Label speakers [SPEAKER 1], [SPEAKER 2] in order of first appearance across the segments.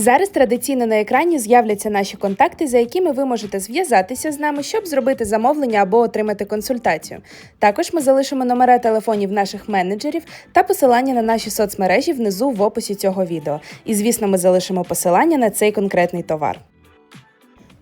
[SPEAKER 1] Зараз традиційно на екрані з'являться наші контакти, за якими ви можете зв'язатися з нами, щоб зробити замовлення або отримати консультацію. Також ми залишимо номера телефонів наших менеджерів та посилання на наші соцмережі внизу в описі цього відео. І, звісно, ми залишимо посилання на цей конкретний товар.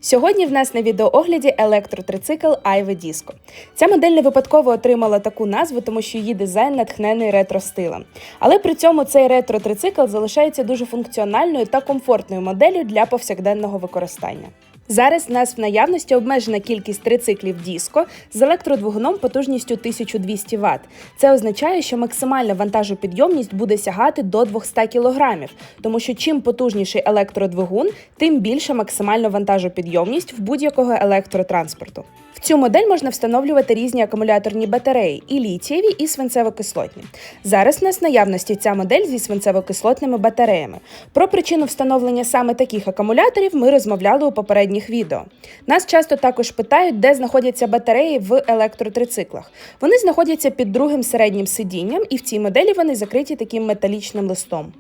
[SPEAKER 1] Сьогодні в нас на відеоогляді електротрицикл Айве Disco. Ця модель не випадково отримала таку назву, тому що її дизайн натхнений ретро-стилем. Але при цьому цей ретро-трицикл залишається дуже функціональною та комфортною моделлю для повсякденного використання. Зараз в нас в наявності обмежена кількість трициклів Disco з електродвигуном потужністю 1200 Вт. Це означає, що максимальна вантажопідйомність буде сягати до 200 кг, тому що чим потужніший електродвигун, тим більша максимальна вантажопідйомність в будь-якого електротранспорту. В цю модель можна встановлювати різні акумуляторні батареї і літієві, і свинцево-кислотні. Зараз в нас в наявності ця модель зі свинцево-кислотними батареями. Про причину встановлення саме таких акумуляторів ми розмовляли у попередніх відео. Нас часто також питають, де знаходяться батареї в електротрициклах. Вони знаходяться під другим середнім сидінням, і в цій моделі вони закриті таким металічним листом.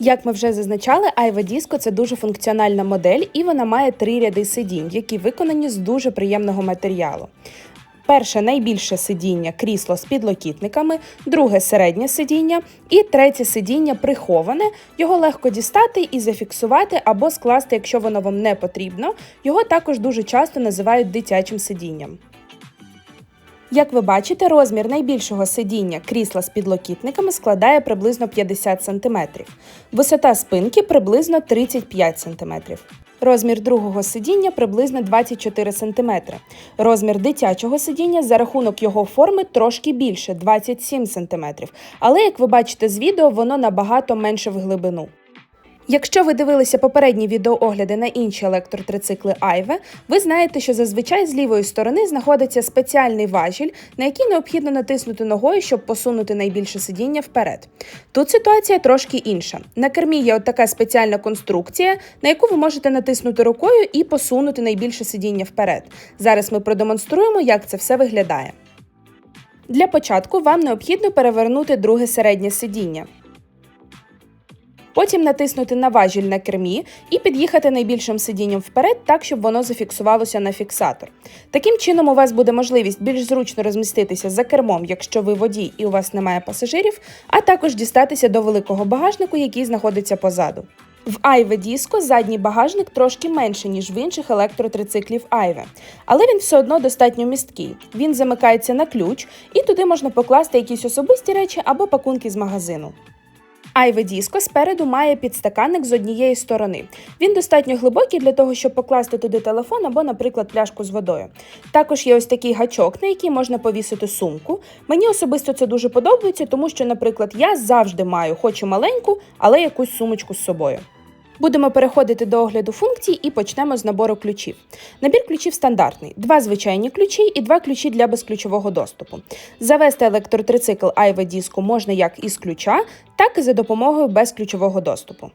[SPEAKER 1] Як ми вже зазначали, Aiva Disco – це дуже функціональна модель, і вона має три ряди сидінь, які виконані з дуже приємного матеріалу. Перше найбільше сидіння крісло з підлокітниками, друге середнє сидіння і третє сидіння приховане. Його легко дістати і зафіксувати або скласти, якщо воно вам не потрібно. Його також дуже часто називають дитячим сидінням. Як ви бачите, розмір найбільшого сидіння крісла з підлокітниками складає приблизно 50 см. Висота спинки приблизно 35 см. Розмір другого сидіння приблизно 24 см. Розмір дитячого сидіння за рахунок його форми трошки більше 27 см. Але, як ви бачите з відео, воно набагато менше в глибину. Якщо ви дивилися попередні відеоогляди на інші електротрицикли Айве, ви знаєте, що зазвичай з лівої сторони знаходиться спеціальний важіль, на який необхідно натиснути ногою, щоб посунути найбільше сидіння вперед. Тут ситуація трошки інша. На кермі є от така спеціальна конструкція, на яку ви можете натиснути рукою і посунути найбільше сидіння вперед. Зараз ми продемонструємо, як це все виглядає. Для початку вам необхідно перевернути друге середнє сидіння. Потім натиснути на важіль на кермі і під'їхати найбільшим сидінням вперед, так щоб воно зафіксувалося на фіксатор. Таким чином, у вас буде можливість більш зручно розміститися за кермом, якщо ви водій і у вас немає пасажирів, а також дістатися до великого багажнику, який знаходиться позаду. В Айве Disco задній багажник трошки менше, ніж в інших електротрициклів Айве, але він все одно достатньо місткий. Він замикається на ключ, і туди можна покласти якісь особисті речі або пакунки з магазину. Айве Діско спереду має підстаканник з однієї сторони. Він достатньо глибокий для того, щоб покласти туди телефон або, наприклад, пляшку з водою. Також є ось такий гачок, на який можна повісити сумку. Мені особисто це дуже подобається, тому що, наприклад, я завжди маю, хоч і маленьку, але якусь сумочку з собою. Будемо переходити до огляду функцій і почнемо з набору ключів. Набір ключів стандартний: два звичайні ключі і два ключі для безключового доступу. Завести електротрицикл Айве Disco можна як із ключа, так і за допомогою безключового доступу.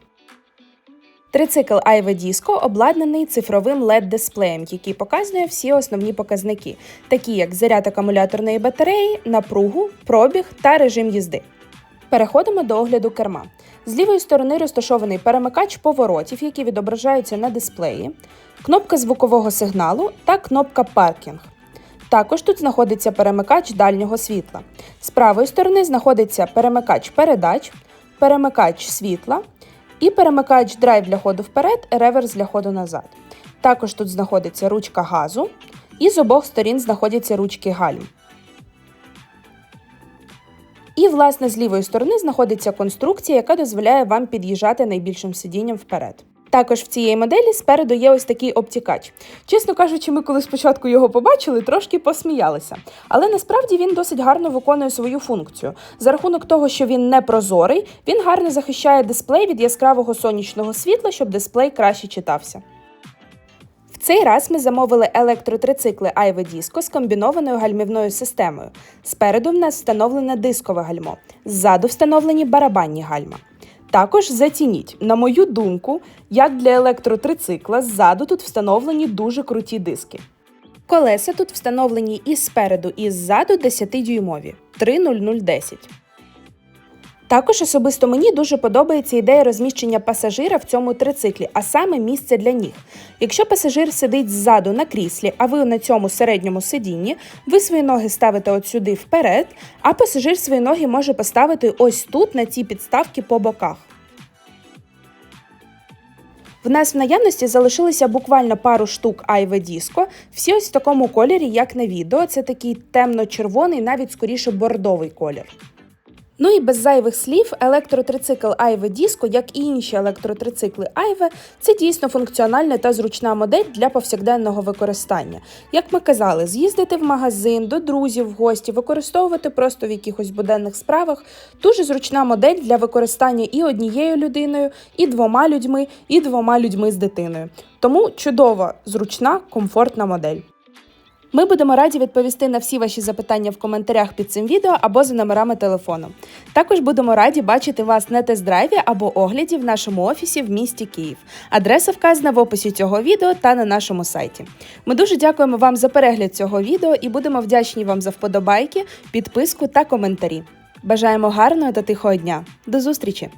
[SPEAKER 1] Трицикл Айве Disco обладнаний цифровим LED-дисплеєм, який показує всі основні показники, такі як заряд акумуляторної батареї, напругу, пробіг та режим їзди. Переходимо до огляду керма. З лівої сторони розташований перемикач поворотів, які відображаються на дисплеї, кнопка звукового сигналу та кнопка паркінг. Також тут знаходиться перемикач дальнього світла. З правої сторони знаходиться перемикач передач, перемикач світла і перемикач драйв для ходу вперед, реверс для ходу назад. Також тут знаходиться ручка газу, і з обох сторін знаходяться ручки гальм. І, власне, з лівої сторони знаходиться конструкція, яка дозволяє вам під'їжджати найбільшим сидінням вперед. Також в цієї моделі спереду є ось такий обтікач. Чесно кажучи, ми коли спочатку його побачили, трошки посміялися. Але насправді він досить гарно виконує свою функцію. За рахунок того, що він не прозорий, він гарно захищає дисплей від яскравого сонячного світла, щоб дисплей краще читався. Цей раз ми замовили електротрицикли Айве Діско з комбінованою гальмівною системою. Спереду в нас встановлене дискове гальмо, ззаду встановлені барабанні гальма. Також зацініть, на мою думку, як для електротрицикла, ззаду тут встановлені дуже круті диски. Колеса тут встановлені і спереду, і ззаду 10-дюймові 30010. Також особисто мені дуже подобається ідея розміщення пасажира в цьому трициклі, а саме місце для ніг. Якщо пасажир сидить ззаду на кріслі, а ви на цьому середньому сидінні, ви свої ноги ставите от сюди вперед, а пасажир свої ноги може поставити ось тут на ці підставки по боках. В нас в наявності залишилося буквально пару штук Айве Діско. Всі ось в такому кольорі, як на відео. Це такий темно-червоний, навіть скоріше бордовий колір. Ну і без зайвих слів, електротрицикл Айве Діско, як і інші електротрицикли Айве, це дійсно функціональна та зручна модель для повсякденного використання. Як ми казали, з'їздити в магазин, до друзів, в гості, використовувати просто в якихось буденних справах. Дуже зручна модель для використання і однією людиною, і двома людьми, і двома людьми з дитиною. Тому чудова, зручна, комфортна модель. Ми будемо раді відповісти на всі ваші запитання в коментарях під цим відео або за номерами телефону. Також будемо раді бачити вас на тест-драйві або огляді в нашому офісі в місті Київ. Адреса вказана в описі цього відео та на нашому сайті. Ми дуже дякуємо вам за перегляд цього відео і будемо вдячні вам за вподобайки, підписку та коментарі. Бажаємо гарного та тихого дня. До зустрічі!